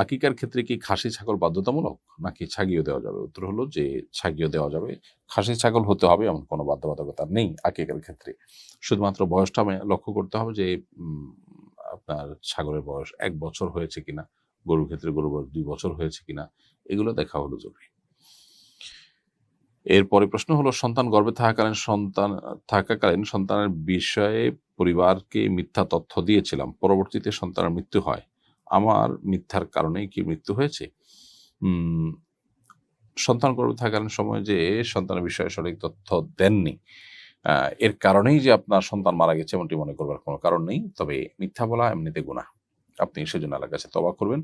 আকিকার ক্ষেত্রে কি খাসি ছাগল বাধ্যতামূলক? নাকি ছাগিয়ে দেওয়া যাবে? উত্তর হলো যে ছাগিয়ে দেওয়া যাবে। খাসি ছাগল হতে হবে এমন কোনো বাধ্যবাধকতা নেই আকিকার ক্ষেত্রে। শুধুমাত্র বয়সটা লক্ষ্য করতে হবে যে আপনার ছাগলের বয়স এক বছর হয়েছে কিনা, গরুর ক্ষেত্রে গরুর বয়স দুই বছর হয়েছে কিনা, এগুলো দেখা হলো জরুরি। এরপরে প্রশ্ন হলো, সন্তান গর্ভে থাকাকালীন, সন্তান, থাকাকালীন সন্তানের বিষয়ে পরিবারকে মিথ্যা তথ্য দিয়েছিলাম। পরবর্তীতে সন্তানের মৃত্যু হয়। আমার মিথ্যার কারণেই কি মৃত্যু হয়েছে? সন্তান গর্ভে থাকার সময় যে সন্তানের বিষয়ে সঠিক তথ্য দেননি এর কারণেই যে আপনার সন্তান মারা গেছে এমনটি মনে করবার কোনো কারণ নেই। তবে মিথ্যা বলা এমনিতে গুণা আপনি সেজন্য আল্লাহর কাছে তবা করবেন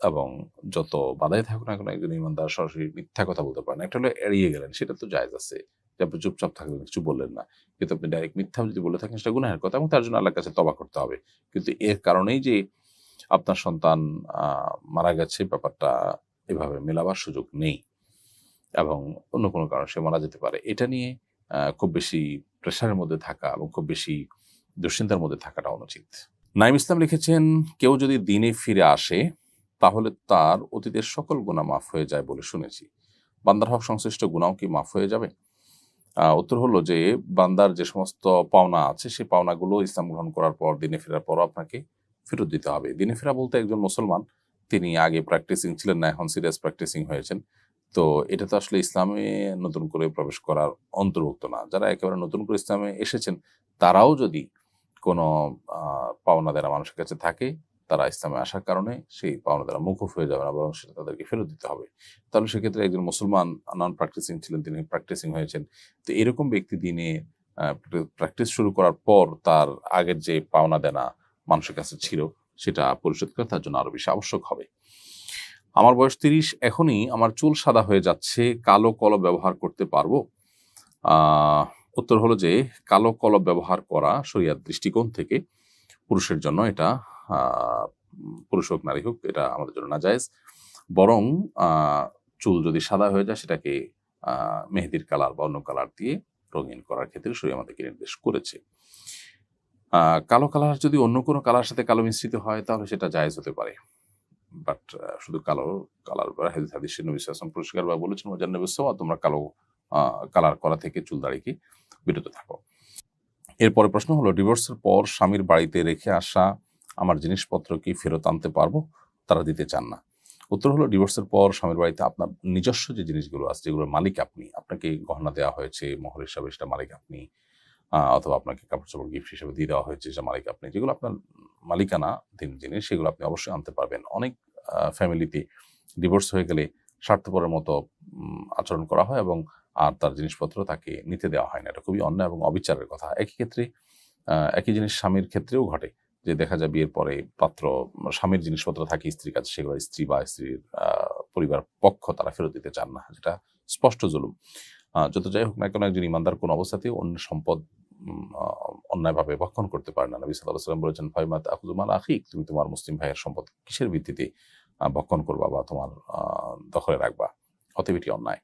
এবং যত বাধাই থাকুক না কেন একজন ইমানদার সরাসরি মিথ্যা কথা বলতে পারেন একটা হলো এড়িয়ে গেলেন, সেটা তো জায়জ আছে। যে আপনি চুপচাপ থাকলেন কিছু বললেন না। কিন্তু আপনি ডাইরেক্ট মিথ্যা যদি বলে থাকেন, সেটা গুনাহের কথা এবং তার জন্য আল্লাহর কাছে তবা করতে হবে। কিন্তু এর কারণেই যে আপনার সন্তান মারা গেছে, ব্যাপারটা এভাবে মেলাবার সুযোগ নেই এবং অন্য কোনো কারণে সে মারা যেতে পারে। এটা নিয়ে খুব বেশি প্রেশারের মধ্যে থাকা এবং খুব বেশি দুশ্চিন্তার মধ্যে থাকাটা অনুচিত। নাইম ইসলাম লিখেছেন, কেউ যদি দিনে ফিরে আসে, তাহলে তার অতীতের সকল গুণা মাফ হয়ে যায় বলে শুনেছি। বান্দার হক সংশ্লিষ্ট গুণাও কি মাফ হয়ে যাবে? উত্তর হলো যে, বান্দার যে সমস্ত পাওনা আছে সেই পাওনাগুলো ইসলাম গ্রহণ করার পর, দিনে ফেরার পর আপনাকে ফেরত দিতে হবে। দিনে ফেরা বলতে একজন মুসলমান, তিনি আগে প্র্যাকটিসিং ছিলেন না, এখন সিরিয়াস প্র্যাকটিসিং হয়েছেন। তো এটা তো আসলে ইসলামে নতুন করে প্রবেশ করার অন্তর্ভুক্ত না। যারা একেবারে নতুন করে ইসলামে এসেছেন, তারাও যদি কোনো পাওনা দেনা মানুষের কাছে থাকে, তারা ইসলামে আসার কারণে সেই পাওনা দ্বারা মুখোফ হয়ে যাবে না, বরং সেটা তাদেরকে ফেরত দিতে হবে। তাহলে সেক্ষেত্রে একজন মুসলমান নন প্র্যাকটিসিং ছিলেন, তিনি প্র্যাকটিসিং হয়েছেন। তো এরকম ব্যক্তি দিনে প্র্যাকটিস শুরু করার পর তার আগের যে পাওনা দেনা মানুষের কাছে ছিল, সেটা পরিশোধ করা তার জন্য আরও বেশি আবশ্যক হবে। আমার বয়স তিরিশ, এখনই আমার চুল সাদা হয়ে যাচ্ছে, কালো কলম ব্যবহার করতে পারব? উত্তর হলো যে কালো কলম ব্যবহার করা শরিয়ার দৃষ্টিকোণ থেকে পুরুষের জন্য এটা পুরুষ হোক, নারী হোক, এটা আমাদের জন্য না জায়েজ বরং চুল যদি সাদা হয়ে যায়, সেটাকে মেহেদির কালার বা অন্য কালার দিয়ে রঙিন করার ক্ষেত্রে শরীর আমাদেরকে নির্দেশ করেছে। কালো কালার যদি অন্য কোনো কালার সাথে কালো মিশ্রিত হয়, তাহলে সেটা জায়েজ হতে পারে। বাট শুধু কালো কালার হাদিস হাদিস নবী পুরস্কার বা বলেছেন মোজান্নবী তোমরা কালো কালার করা থেকে চুল দাড়িকে বিরত থাকো। এরপরে প্রশ্ন হলো, ডিভোর্সের পর স্বামীর বাড়িতে রেখে আসা আমার জিনিসপত্র কি ফেরত আনতে পারব? তারা দিতে চান না। উত্তর হলো, ডিভোর্সের পর স্বামীর বাড়িতে আপনার নিজস্ব যে জিনিসগুলো আছে, যেগুলোর মালিক আপনি, আপনাকে গহনা দেওয়া হয়েছে মোহর হিসাবে সেটা মালিক আপনি অথবা আপনাকে কাপড় চোপড় গিফট হিসেবে দিয়ে দেওয়া হয়েছে যে মালিক আপনি, যেগুলো আপনার মালিকানা দিন জিনিস সেগুলো আপনি অবশ্যই আনতে পারবেন। অনেক ফ্যামিলিতে ডিভোর্স হয়ে গেলে স্বার্থপরের মতো আচরণ করা হয় এবং আর তার জিনিসপত্র তাকে নিতে দেওয়া হয় না। এটা খুবই অন্যায় এবং অবিচারের কথা। একই ক্ষেত্রে একই জিনিস স্বামীর ক্ষেত্রেও ঘটে যে দেখা যায় বিয়ের পরে পাত্র, স্বামীর জিনিসপত্র থাকে, স্ত্রীর কাছে, সেগুলো স্ত্রী বা স্ত্রীর পরিবার পক্ষ তারা ফেরত দিতে চান না। যেটা স্পষ্ট জুলুম। যত যাই হোক না কেন, একজন ইমানদার কোন অবস্থাতেই অন্য সম্পদ অন্যায়ভাবে ভক্ষণ করতে পারে না। নবী সাল্লাহ সাল্লাম বলেছেন, ফাইমাত আকুজুমাল আখিক তুমি তোমার মুসলিম ভাইয়ের সম্পদ কিসের ভিত্তিতে ভক্ষণ করবা বা তোমার দখলে রাখবা? অতএব এটি অন্যায়।